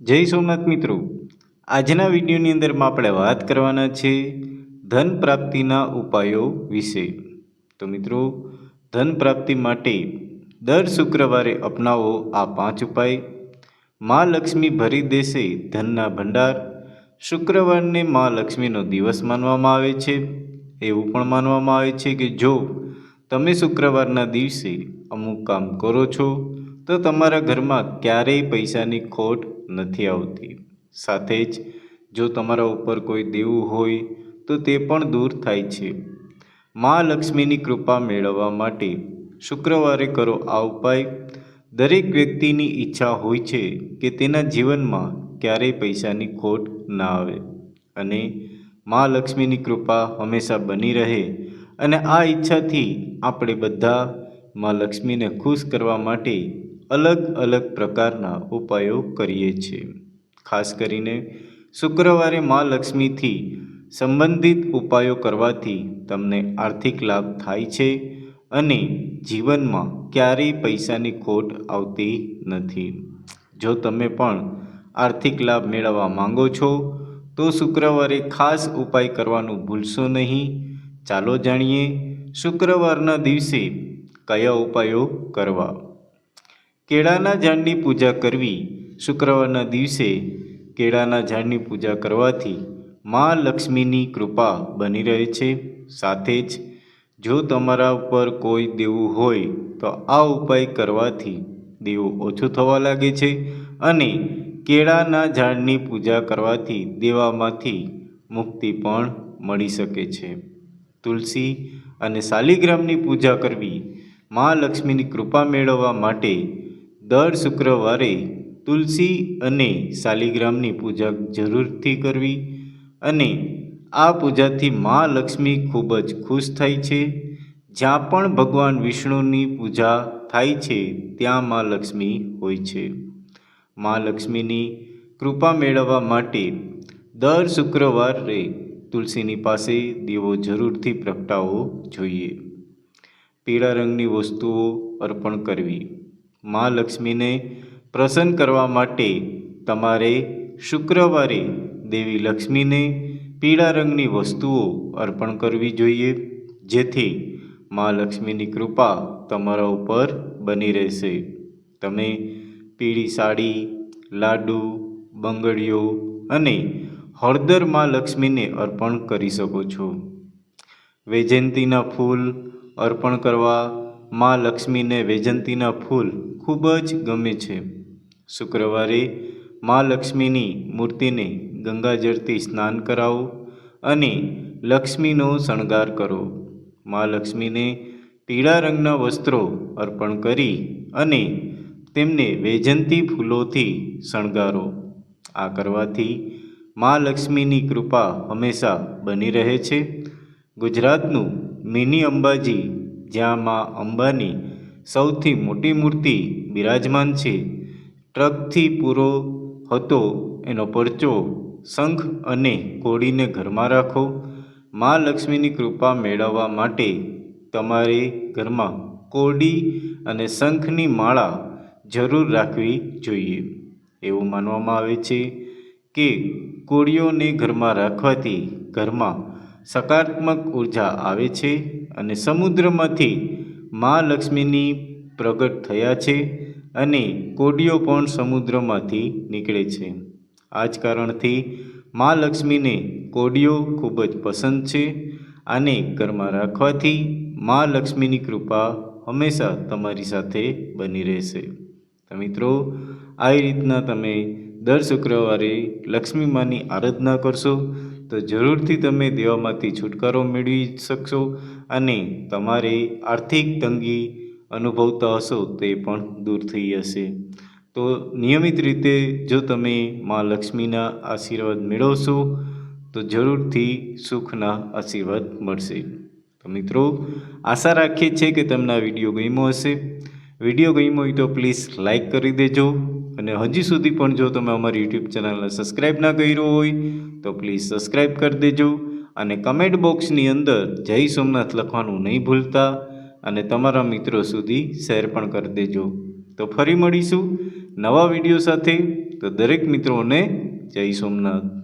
જય સોમનાથ મિત્રો. આજના વિડીયોની અંદરમાં આપણે વાત કરવાના છે ધન પ્રાપ્તિના ઉપાયો વિશે. તો મિત્રો, ધન પ્રાપ્તિ માટે દર શુક્રવારે અપનાવો આ પાંચ ઉપાય. મા લક્ષ્મી ભરી દેશે ધનના ભંડાર. શુક્રવારને મા લક્ષ્મીનો દિવસ માનવામાં આવે છે. એવું પણ માનવામાં આવે છે કે જો તમે શુક્રવારના દિવસે અમુક કામ કરો છો તો તમારા ઘરમાં ક્યારેય પૈસાની ખોટ નથી આવતી. સાથે જ જો તમારા ઉપર કોઈ દેવું હોય, તો તે પણ દૂર થાય છે. મા લક્ષ્મીની કૃપા મેળવવા માટે શુક્રવારે કરો આ ઉપાય. દરેક વ્યક્તિની ઈચ્છા હોય છે કે તેના જીવનમાં ક્યારેય પૈસાની ખોટ ના આવે. અને મા લક્ષ્મીની કૃપા હંમેશા બની રહે અને આ ઈચ્છાથી આપણે બધા મા લક્ષ્મીને ખુશ કરવા માટે અલગ અલગ પ્રકારના ઉપાયો કરીએ છીએ. ખાસ કરીને શુક્રવારે મા લક્ષ્મીથી સંબંધિત ઉપાયો કરવાથી તમને આર્થિક લાભ થાય છે અને જીવનમાં ક્યારેય પૈસાની ખોટ આવતી નથી. જો તમે પણ આર્થિક લાભ મેળવવા માંગો છો, તો શુક્રવારે ખાસ ઉપાય કરવાનું ભૂલશો નહીં. ચાલો જાણીએ શુક્રવારના દિવસે કયા ઉપાયો કરવા? કેળાના ઝાડની પૂજા કરવી. શુક્રવારના દિવસે કેળાના ઝાડની પૂજા કરવાથી મા લક્ષ્મીની કૃપા બની રહે છે. સાથે જ જો તમારા ઉપર કોઈ દેવું હોય તો આ ઉપાય કરવાથી દેવું ઓછું થવા લાગે છે અને કેળાના ઝાડની પૂજા કરવાથી દેવામાંથી મુક્તિ પણ મળી શકે છે. તુલસી અને શાલિગ્રામની પૂજા કરવી મા લક્ષ્મીની કૃપા મેળવવા માટે દર શુક્રવારે તુલસી અને શાલિગ્રામની પૂજા જરૂરથી કરવી અને આ પૂજાથી મા લક્ષ્મી ખૂબ જ ખુશ થાય છે. જ્યાં પણ ભગવાન વિષ્ણુની પૂજા થાય છે, ત્યાં મા લક્ષ્મી હોય છે. મા લક્ષ્મીની કૃપા મેળવવા માટે દર શુક્રવારે તુલસીની પાસે દીવો જરૂરથી પ્રગટાવવો જોઈએ. પીળા રંગની વસ્તુઓ અર્પણ કરવી. મા લક્ષ્મીને પ્રસન્ન કરવા માટે તમારે શુક્રવારે દેવી લક્ષ્મીને પીળા રંગની વસ્તુઓ અર્પણ કરવી જોઈએ, જેથી મા લક્ષ્મીની કૃપા તમારા ઉપર બની રહેશે. તમે પીળી સાડી, લાડુ, બંગડીઓ અને હળદર મા લક્ષ્મીને અર્પણ કરી શકો છો. વૈજયંતીના ફૂલ અર્પણ કરવા મા લક્ષ્મીને વૈજયંતીના ફૂલ ખૂબ જ ગમે છે. શુક્રવારે માં લક્ષ્મીની મૂર્તિને ગંગાજળથી સ્નાન કરાવો અને લક્ષ્મીનો શણગાર કરો. માં લક્ષ્મીને પીળા રંગના વસ્ત્રો અર્પણ કરી અને તેમને વૈજંતી ફૂલોથી શણગારો. આ કરવાથી મા લક્ષ્મીની કૃપા હંમેશા બની રહે છે. ગુજરાતનું મિની અંબાજી જ્યાં મા અંબાની સૌથી મોટી મૂર્તિ બિરાજમાન છે. ટ્રકથી પૂરો હતો એનો પરચો શંખ અને કોળીને ઘરમાં રાખો. મા લક્ષ્મીની કૃપા મેળવવા માટે તમારે ઘરમાં કોડી અને શંખની માળા જરૂર રાખવી જોઈએ. એવું માનવામાં આવે છે કે કોળીઓને ઘરમાં રાખવાથી ઘરમાં સકારાત્મક ઊર્જા આવે છે. અને સમુદ્રમાંથી મા લક્ષ્મીની પ્રગટ થયા છે અને કોડીઓ પણ સમુદ્રમાંથી નીકળે છે. આ જ કારણથી મા લક્ષ્મીને કોડીઓ ખૂબ જ પસંદ છે આને ઘરમાં રાખવાથી મા લક્ષ્મીની કૃપા હંમેશા તમારી સાથે બની રહેશે. તો મિત્રો આવી રીતના તમે દર શુક્રવારે લક્ષ્મી માની આરાધના કરશો તો જરૂરથી તમે દેવામાંથી છુટકારો મેળવી શકશો અને તમારી આર્થિક તંગી અનુભવતા હશો તે પણ દૂર થઈ જશે. તો નિયમિત રીતે જો તમે મા લક્ષ્મીના આશીર્વાદ મેળવશો, તો જરૂરથી સુખના આશીર્વાદ મળશે. તો મિત્રો, આશા રાખીએ છીએ કે તમને આ વીડિયો ગમ્યો હશે. વીડિયો ગમ્યો હોય તો પ્લીઝ લાઇક કરી દેજો. અને હજી સુધી પણ જો તમે અમારી યુટ્યુબ ચેનલને સબસ્ક્રાઈબ ના કર્યો હોય, તો પ્લીઝ સબસ્ક્રાઈબ કરી દેજો. અને કમેન્ટ બોક્સની અંદર જય સોમનાથ લખવાનું નહીં ભૂલતા અને તમારા મિત્રો સુધી શેર પણ કરી દેજો. તો ફરી મળીશું નવા વીડિયો સાથે. તો દરેક મિત્રોને જય સોમનાથ.